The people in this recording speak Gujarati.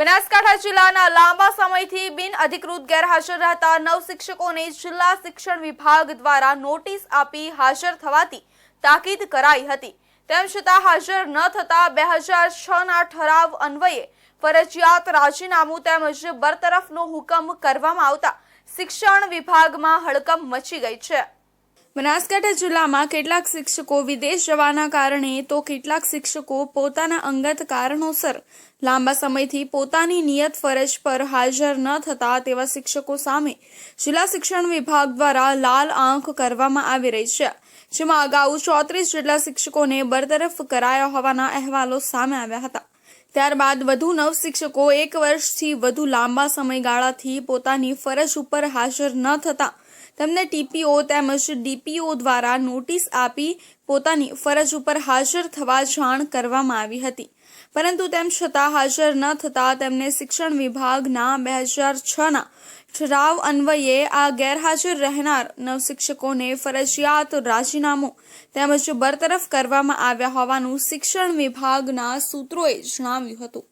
બનાસકાંઠા જિલ્લાના લાંબા સમયથી બિન અધિકૃત ગેરહાજર રહેતા નવ શિક્ષકોને જિલ્લા શિક્ષણ વિભાગ દ્વારા નોટિસ આપી હાજર થવાથી તાકીદ કરાઈ હતી. તેમ છતાં હાજર ન થતા બે હજાર છના ઠરાવ અન્વયે ફરજિયાત રાજીનામું તેમજ બરતરફનો હુકમ કરવામાં આવતા શિક્ષણ વિભાગમાં હડકંપ મચી ગઈ છે. બનાસકાંઠા જિલ્લામાં કેટલાક શિક્ષકો વિદેશ જવાના કારણે તો કેટલાક શિક્ષકો પોતાના અંગત કારણોસર લાંબા સમયથી પોતાની નિયત ફરજ પર હાજર ન થતા તેવા શિક્ષકો સામે જિલ્લા શિક્ષણ વિભાગ દ્વારા લાલ આંખ કરવામાં આવી રહી છે, જેમાં અગાઉ ચોત્રીસ જેટલા શિક્ષકોને બરતરફ કરાયા હોવાના અહેવાલો સામે આવ્યા હતા. ત્યારબાદ વધુ નવ શિક્ષકો એક વર્ષથી વધુ લાંબા સમયગાળાથી પોતાની ફરજ ઉપર હાજર ન થતા તેમને ટીપીઓ તેમજ ડીપીઓ દ્વારા નોટિસ આપી પોતાની ફરજ ઉપર હાજર થવા જાણ કરવામાં આવી હતી. પરંતુ તેમ છતાં હાજર ન થતા તેમને શિક્ષણ વિભાગના બે હજાર છના ઠરાવ અન્વયે આ ગેરહાજર રહેનાર નવશિક્ષકોને ફરજિયાત રાજીનામું તેમજ બરતરફ કરવામાં આવ્યા હોવાનું શિક્ષણ વિભાગના સૂત્રોએ જણાવ્યું હતું.